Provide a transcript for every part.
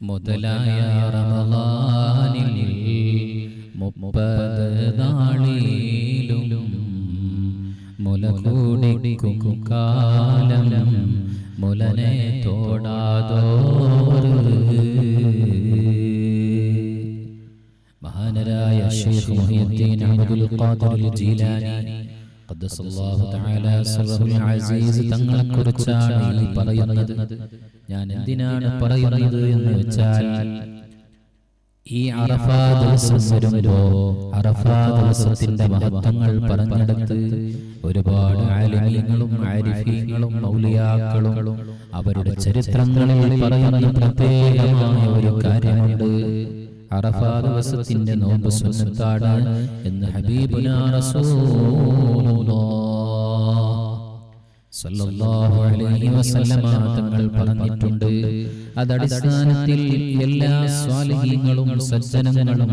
മുതലായ റമളാനിൽ മുപ്പത് നാളിലും മുല കൂടിക്കും കാലം മുലനെ തോടാതോറ്. മഹാനരായ ഷെയ്ഖ് മുഹിയുദ്ദീൻ അബ്ദുൽ ഖാദിർ ജീലാനി തങ്ങളെക്കുറിച്ചാണ് പറയുന്നത്. ഞാൻ എന്തിനാണ് പറയുന്നത് എന്ന് വെച്ചാൽ ഈ അറഫാ ദിവസം വരുമ്പോ അറഫാ ദിവസത്തിന്റെ മഹത്വങ്ങൾ പറഞ്ഞെടുത്ത് ഒരുപാട് ആലിമീങ്ങളും ആരിഫീങ്ങളും മൗലിയാക്കളും അവരുടെ ചരിത്രങ്ങളിൽ പറയുന്ന പ്രത്യേകമായ ഒരു കാര്യമുണ്ട്. അറഫാ ദിവസത്തിന്റെ നോമ്പ് സുന്നത്താണ് എന്ന് ഹബീബുനാ റസൂലുള്ളാഹ് തങ്ങൾ പറഞ്ഞിട്ടുണ്ട്. അതടിസ്ഥാനത്തിൽ എല്ലാ സ്വാലിഹീങ്ങളും സജ്ജനങ്ങളും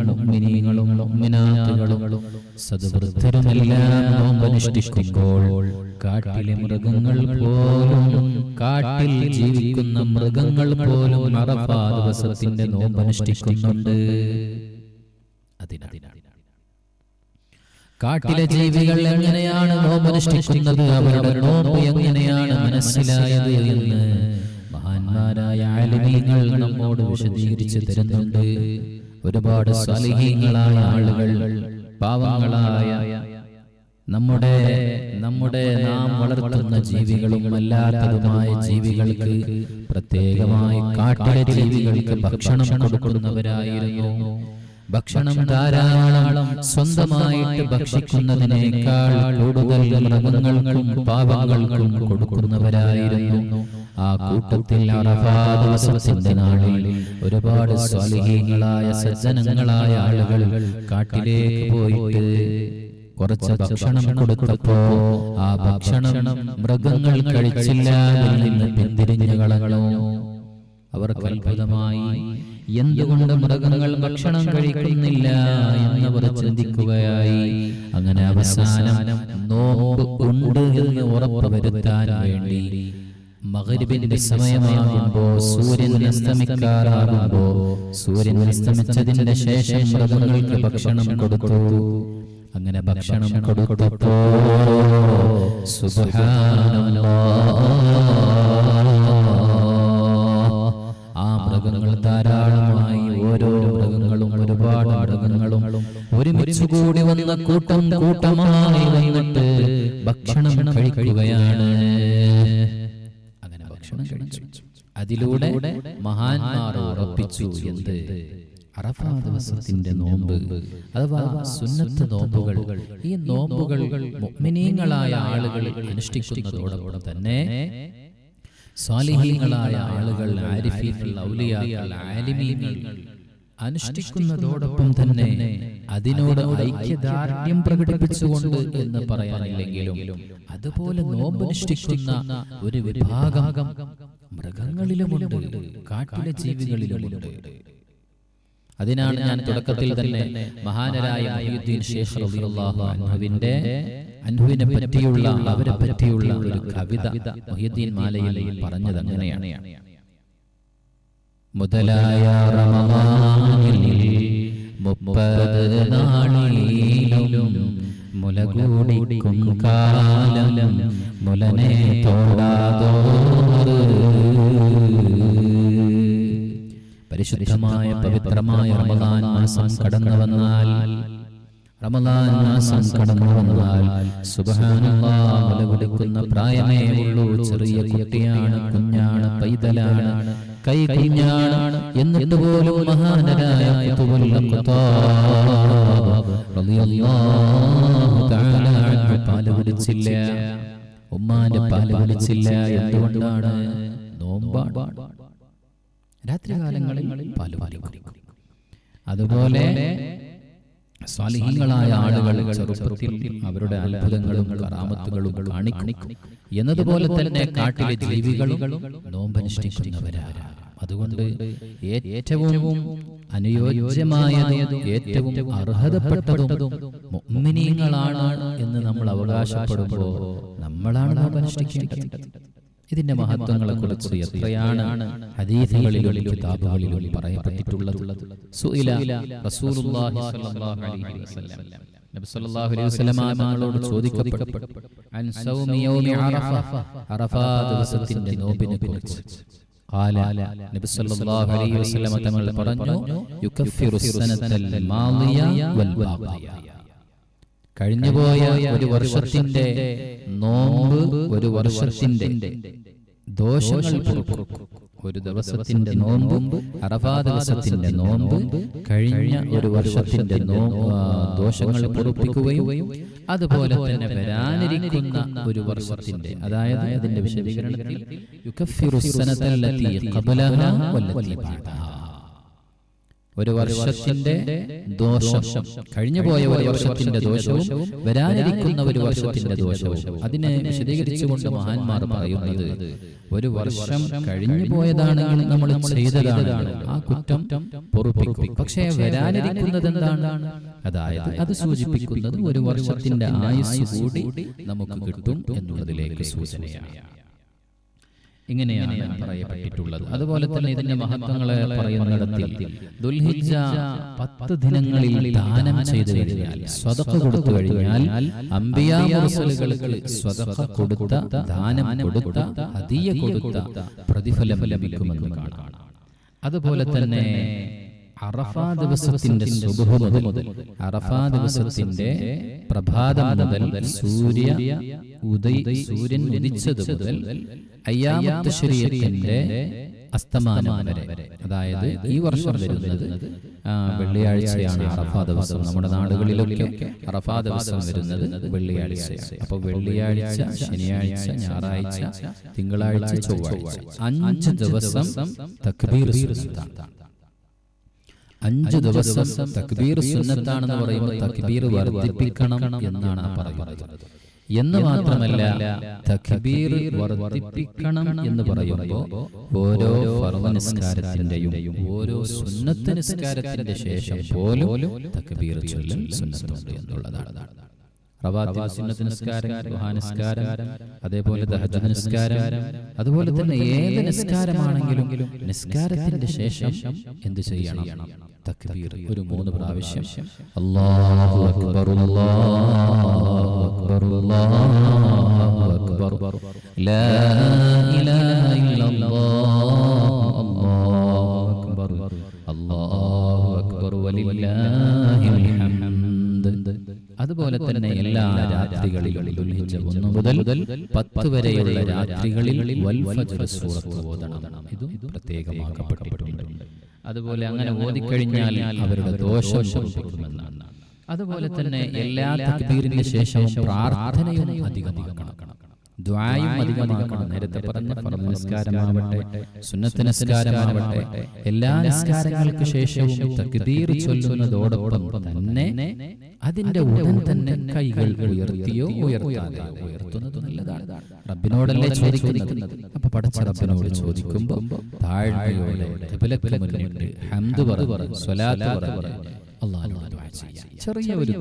മുഅ്മിനാത്തുകളും സദ്വൃദ്ധരുമെല്ലാം നോമ്പനുഷ്ഠിക്കുമ്പോൾ കാട്ടിലെ മൃഗങ്ങൾ പോലും കാട്ടിൽ ജീവിക്കുന്ന മൃഗങ്ങൾ പോലും അറഫാ ദിവസത്തിന്റെ നോമ്പനുഷ്ഠിക്കുന്നുണ്ട്. അതിനാണ് കാട്ടിലെ ജീവികൾ എങ്ങനെയാണ് നോമ്പനുഷ്ഠിക്കുന്നത് അവരുടെ നോമ്പ് എങ്ങനെയാണ് മനസ്സിലായത് എന്ന് മഹാന്മാരായ ആലിമീങ്ങൾ നമ്മോട് വിശദീകരിച്ചു തരുന്നുണ്ട്. ഒരുപാട് സലഹീങ്ങളായ ആളുകൾ പാവങ്ങളായ നമ്മുടെ നമ്മുടെ നാം വളർത്തുന്ന ജീവികളും അല്ലാത്തതുമായ ജീവികൾക്ക് പ്രത്യേകമായി കാട്ടിലെ ജീവികൾക്ക് ഭക്ഷണം കൊടുക്കുന്നവരായിരുന്നു. ഭക്ഷണം ധാരാളം സ്വന്തമായിട്ട് ഭക്ഷിക്കുന്നതിനേക്കാൾ കൂടുതൽ മൃഗങ്ങൾക്കും പാവങ്ങൾക്കും കൊടുക്കുന്നവരായിരുന്നു. ആ കൂട്ടത്തിൽ അറഫാ ദിവസത്തിന്റെ നാളിൽ ഒരുപാട് സ്വാലിഹീങ്ങളായ സജ്ജനങ്ങളായ ആളുകൾ കാട്ടിലേക്ക് പോയിട്ട് കുറച്ച് ഭക്ഷണം കൊടുത്തപ്പോ ആ ഭക്ഷണം മൃഗങ്ങൾ കഴിച്ചില്ല പിന്തിരിഞ്ഞു കളഞ്ഞു. അവർക്ക് അത്ഭുതമായി എന്തുകൊണ്ട് മൃഗങ്ങൾ ഭക്ഷണം കഴിക്കുന്നില്ല എന്നവർ ചിന്തിക്കുകയായി. അങ്ങനെ അവസാനം നോമ്പ് ഉണ്ട് എന്ന് ഉറപ്പ് വരുത്താൻ വേണ്ടി മകരിബിന്റെ സമയമാകുമ്പോ സൂര്യൻ അസ്തമിക്കാറാകുമ്പോ സൂര്യൻ അസ്തമിച്ചതിന്റെ ശേഷം മൃഗങ്ങൾക്ക് ഭക്ഷണം കൊടുത്തു. അങ്ങനെ ഭക്ഷണം കൊടുത്തപ്പോ സുബ്ഹാനല്ലാഹ്. മൃഗങ്ങൾ ധാരാളമായി ഓരോ മൃഗങ്ങളും ഒരുപാട് മൃഗങ്ങളും ഒരുമിച്ച് കൂടി വന്ന കൂട്ടം കൂട്ടമായി വന്നിട്ട് ഭക്ഷണം കഴിക്കുകയാണ്. അങ്ങനെ ഭക്ഷണം കഴിച്ചു. അതിലൂടെ മഹാന്മാർ ഉറപ്പിച്ചു എന്ത്? അറഫാ ദിവസത്തിന്റെ നോമ്പ് അഥവാ സുന്നത്ത് നോമ്പുകൾ. ഈ നോമ്പുകൾ മുഅ്മിനീങ്ങളായ ആളുകൾ അനുഷ്ഠിക്കുന്നതോടൊപ്പം തന്നെ സ്വാലിഹീങ്ങളായ ആളുകൾ ആരിഫീങ്ങൾ ഔലിയാക്കൾ ആലിമീങ്ങൾ അനുഷ്ഠിക്കുന്നതോടൊപ്പം തന്നെ അതിനോട് ഐക്യദാർഢ്യം പ്രകടിപ്പിച്ചുകൊണ്ട് എന്ന് പറയാനില്ലെങ്കിലും അതുപോലെ നോമ്പനുഷ്ഠിക്കുന്ന ഒരു വിഭാഗം മൃഗങ്ങളിലുമുണ്ട് കാട്ടിലെ ജീവികളിലുമുണ്ട്. അതിനാണ് ഞാൻ തുടക്കത്തിൽ തന്നെ മഹാനരായ റളിയല്ലാഹു അൻഹുവിന്റെ അൻഹുവിനെ പറ്റിയുള്ള അവരെ പറ്റിയുള്ള ഒരു കവിത മുഹ്യിദ്ദീൻ മാലയിൽ പറഞ്ഞത് അങ്ങനെയാണ്. മുതലായ മുപ്പത് നാളിലും മുലകൂടിക്കും കാലം മുലനെ പരിശുദ്ധമായ പവിത്രമായ റമദാൻ മാസം കടന്നു വന്നാൽ റമദാൻ മാസം കടന്നു വന്നാൽ സുബ്ഹാനല്ലാഹ് പ്രായമേ ഉള്ളൂ ചെറിയ കുട്ടിയാണ് കുഞ്ഞാണ് പൈതലാണ് കൈ കുഞ്ഞാണ് എന്നിട്ട് പോലും മഹാനരായ പാൽ കുടിച്ചില്ല. ഉമ്മാന്റെ പാൽ കുടിച്ചില്ല. എന്തുകൊണ്ടാണ് നോമ്പാണ്? രാത്രികാലങ്ങളിൽ പാൽ അതുപോലെ സ്വാലിഹീങ്ങളായ ആളുകൾ ചെറുപ്പത്തിൽ അവരുടെ അത്ഭുതങ്ങളും കറാമത്തുകളും കാണിക്കും. എന്നതുപോലെ തന്നെ കാട്ടിലെ ജീവികളും നോമ്പനുഷ്ഠിക്കുന്നവരാണ് അതുകൊണ്ട് ഏറ്റവും അനുയോജ്യമായതും ഏറ്റവും അർഹതപ്പെട്ടതും എന്ന് നമ്മൾ അവകാശപ്പെടുമ്പോൾ നമ്മളാണ് നോമ്പനുഷ്ഠിക്കേണ്ടത് ഇതിന്റെ മഹത്വങ്ങളെ കുറിച്ച് എത്രയാണ് ഹദീസുകളിലും കിതാബുകളിലും പറയപ്പെട്ടിട്ടുള്ളത് സുഇല റസൂലുള്ളാഹി സ്വല്ലല്ലാഹു അലൈഹി വസല്ലം നബി സല്ലല്ലാഹു അലൈഹി വസല്ലം തങ്ങളോട് ചോദിക്കപ്പെട്ടു അൻ സൗമി യൗമി അറഫ അറഫ ദിവസത്തിന്റെ നോമ്പിനെ കുറിച്ച് قال നബി സല്ലല്ലാഹു അലൈഹി വസല്ലം തങ്ങൾ പറഞ്ഞു യുകഫിറു സനത്തൽ മാളിയ വൽ ബാഖിയ കഴിഞ്ഞുപോയ ഒരു വർഷത്തിന്റെ നോമ്പ് ഒരു വർഷത്തിന്റെ ദോഷങ്ങൾ പൊറുക്കും. ഒരു ദിവസത്തിന്റെ നോമ്പ് അറഫാ ദിവസത്തിന്റെ നോമ്പ് കഴിഞ്ഞ ഒരു വർഷത്തിന്റെ നോമ്പ് ദോഷങ്ങൾ പൊറുപ്പിക്കുകയും അതുപോലെ തന്നെ വരാനിരിക്കുന്ന ഒരു വർഷത്തിന്റെ അതായത് അതിന്റെ വിശദീകരണത്തിൽ യുകഫിറു സനത്തല്ലത്തി ഖബലഹാ വല്ലത്തി ബഅദഹാ ഒരു വർഷത്തിന്റെ ദോഷം. കഴിഞ്ഞുപോയ ഒരു വർഷത്തിന്റെ ദോഷവും വരാനിരിക്കുന്ന ഒരു വർഷത്തിന്റെ ദോഷവും. അതിനെ വിശദീകരിച്ചുകൊണ്ട് മഹാന്മാർ പറയുന്നത് ഒരു വർഷം കഴിഞ്ഞു പോയതാണെങ്കിൽ നമ്മൾ ചെയ്തതാണ്. ആ കുറ്റം പൊറുപ്പിക്കും. പക്ഷേ വരാനിരിക്കുന്നത് എന്താണ്? അതായത് അത് സൂചിപ്പിക്കുന്നത് ഒരു വർഷത്തിന്റെ ആയുസ് കൂടി നമുക്ക് കിട്ടും എന്നുള്ളതിലേക്ക് സൂചനയാണ്. ഇങ്ങനെയാണ് പറയപ്പെട്ടിട്ടുള്ളത്. അതുപോലെ തന്നെ ഇതിന്റെ മഹത്വങ്ങളെ പറയുന്നിടത്തിൽ ദുൽഹിജ പത്ത് ദിനങ്ങളിൽ ദാനം ചെയ്തു കഴിഞ്ഞാൽ സ്വതക്ക കൊടുത്തു കഴിഞ്ഞാൽ സ്വതക്ക കൊടുത്ത ദാനം കൊടുത്ത കൊടുത്ത പ്രതിഫലം ലഭിക്കുമെന്ന് കാണാം. അതുപോലെ തന്നെ അറഫാ ദിവസത്തിന്റെ സുബഹ മുതൽ അറഫാ ദിവസത്തിന്റെ പ്രഭാതം മുതൽ സൂര്യ ഉദയ സൂര്യൻ ഉദിച്ചത് മുതൽ അയ്യാമത്ത് ശരീരത്തിന്റെ അസ്തമാനം വരെ. അതായത് ഈ വർഷം വരുന്നത് വെള്ളിയാഴ്ചയാണ് അറഫാ ദിവസം. നമ്മുടെ നാടുകളിലൊക്കെ അറഫാ ദിവസം വരുന്നത് വെള്ളിയാഴ്ചയാണ്. അപ്പൊ വെള്ളിയാഴ്ച ശനിയാഴ്ച ഞായറാഴ്ച തിങ്കളാഴ്ച ചൊവ്വാഴ്ച. അഞ്ച് ദിവസം തക്ബീർ സുന്നത്താണ് അഞ്ച് ദിവസം തക്ബീർ സുന്നത്താണെന്ന് പറയുമ്പോൾ തക്ബീർ വർദ്ധിപ്പിക്കണം എന്നാണ് പറയുന്നത്. എന്ന് മാത്രമല്ല തക്ബീർ വർദ്ധിപ്പിക്കണം എന്ന് പറയുമ്പോൾ ഓരോ ഫർദ് നിസ്കാരത്തിന്റെയും ഓരോ സുന്നത്ത് നിസ്കാരത്തിന്റെ ശേഷം പോലും തക്ബീർ ചൊല്ലൽ സുന്നത്തുണ്ട് എന്നുള്ളതാണ്. റവാത്തിബ് സുന്നത്ത് നിസ്കാരം അതേപോലെ നിസ്കാരം അതുപോലെ തന്നെ ഏത് നിസ്കാരമാണെങ്കിലും നിസ്കാരത്തിന്റെ ശേഷം എന്ത് ചെയ്യണം? തക്ബീർ ഒരു മൂന്ന് പ്രാവശ്യം. അല്ലാഹു അക്ബർ അല്ലാഹു അക്ബർ അല്ലാഹു അക്ബർ. ലാ ഇലാഹ ഇല്ലല്ലാഹ് അതുപോലെ തന്നെ എല്ലാ രാത്രികളിലും ഒന്ന് മുതൽ പത്ത് വരെയുള്ള രാത്രികളിൽ സൂറത്ത് ഓതണം. ഇതും പ്രത്യേകമാക്കപ്പെട്ടിട്ടുണ്ട്. അതുപോലെ അങ്ങനെ ഓതിക്കഴിഞ്ഞാൽ അവരുടെ ദോഷം ശമിക്കുമെന്നാണ് അതുപോലെ തന്നെ എല്ലാ തക്ബീറിന് ശേഷവും പ്രാർത്ഥനയും അധികമാക്കണം. ദ്വായും അധികമാക്കണം. നേരത്തെ പറഞ്ഞ ഫർദ് നിസ്കാരമാവട്ടെ സുന്നത്ത് നിസ്കാരമാവട്ടെ എല്ലാ നിസ്കാരങ്ങൾക്ക് ശേഷവും തക്ബീർ ചൊല്ലുന്നതോടൊപ്പം തന്നെ അതിന്റെ ഉടൻ തന്നെ കൈകൾ ഉയർത്തിയോ ഉയർത്താതെയോ ഉയർത്തുന്നത് നല്ലതാണ്. റബ്ബിനോടല്ലേ ചോദിക്കുന്നത്? അപ്പൊ പടച്ച റബ്ബിനോട് ചോദിക്കുമ്പോൾ താഴ്മയോടെ ഹംദ് പറഞ്ഞു സ്വലാത്ത് പറഞ്ഞു ചെറിയ ഒരു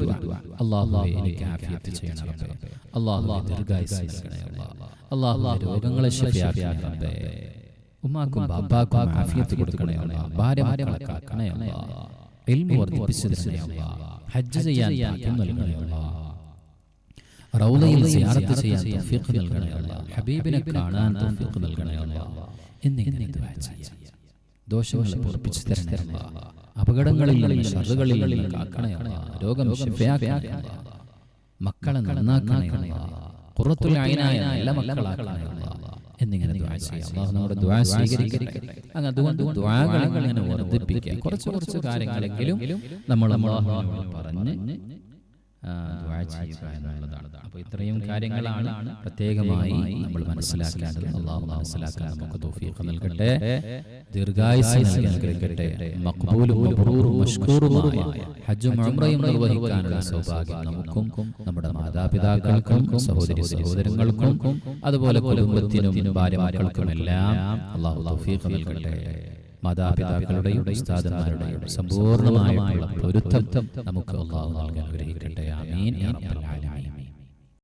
അള്ളാഹുവേ എനിക്ക് ആഫിയത്ത് ചെയ്യണം റബ്ബേ. അള്ളാഹുവേ ദീർഘായുസ്സ് നൽകണേ അല്ലാഹ് അള്ളാഹുവേ രോഗങ്ങളെ ഉമ്മാക്കും ആഫിയത്ത് കൊടുക്കണേ ഭാര്യ മക്കളെ കാക്കണേ വർദ്ധിപ്പിച്ചു തരണേ ഹജ്ജ് ചെയ്യാൻ ഭാഗ്യം നൽകണേ അല്ലാഹ് റൗലയിൽ സിയാറത്ത് ചെയ്യാൻ തൗഫീഖ് നൽകണേ അല്ലാഹ് ഹബീബിനെ കാണാൻ തൗഫീഖ് നൽകണേ അല്ലാഹ് എന്നിങ്ങനെ ദുആ ചെയ്യാം ദോഷങ്ങളെ പൊറപ്പിച്ചു തരണേ അല്ലാഹ് അപകടങ്ങളിൽ നിന്ന് ഷറുകളിൽ നിന്ന് കാക്കണേ അല്ലാഹ് രോഗം ശിഫയാക്കണേ അല്ലാഹ് മക്കളെ നന്നാക്കണേ അല്ലാഹ് ഖുറത്തുൽ ഐനായ നല്ല മക്കളാക്കണേ എന്നിങ്ങനെ ചെയ്യാം. അള്ളാഹു നമ്മുടെ ദുആ സ്വീകരിക്കട്ടെ. അങ്ങ് അതുകൊണ്ട് ദുആകൾ ഇങ്ങനെ വർദ്ധിപ്പിക്കുക കുറച്ച് കുറച്ച് കാര്യങ്ങളെങ്കിലും നമ്മൾ അല്ലാഹുവിനോട് പറഞ്ഞ് ചെയ്യുക എന്നുള്ളതാണ്. അപ്പോൾ ഇത്രയും കാര്യങ്ങളാണ് പ്രത്യേകമായി നമ്മൾ മനസ്സിലാക്കേണ്ടത്. അള്ളാഹു മനസ്സിലാക്കാൻ നമുക്ക് തൗഫീഖ് നൽകട്ടെ. ദീർഘായുസ് നൽകി അനുഗ്രഹിക്കട്ടെ മഖ്ബൂലും മബ്റൂറും മഷ്കൂറുമായ ഹജ്ജും ഉംറയും നിർവഹിക്കാനുള്ള സൗഭാഗ്യം നമുക്കും നമ്മുടെ മാതാപിതാക്കൾക്കും സഹോദരി സഹോദരങ്ങൾക്കും അതുപോലെ കുടുംബത്തിനും ഭാര്യമാർക്കും എല്ലാം അള്ളാഹു തൗഫീഖ് നൽകട്ടെ. മാതാപിതാക്കളുടെയും ഉസ്താദന്മാരുടെയും സമ്പൂർണമായിട്ടുള്ള പൊരുത്തം നമുക്ക് അള്ളാഹു നൽകാൻ ആമീൻ. ഞാൻ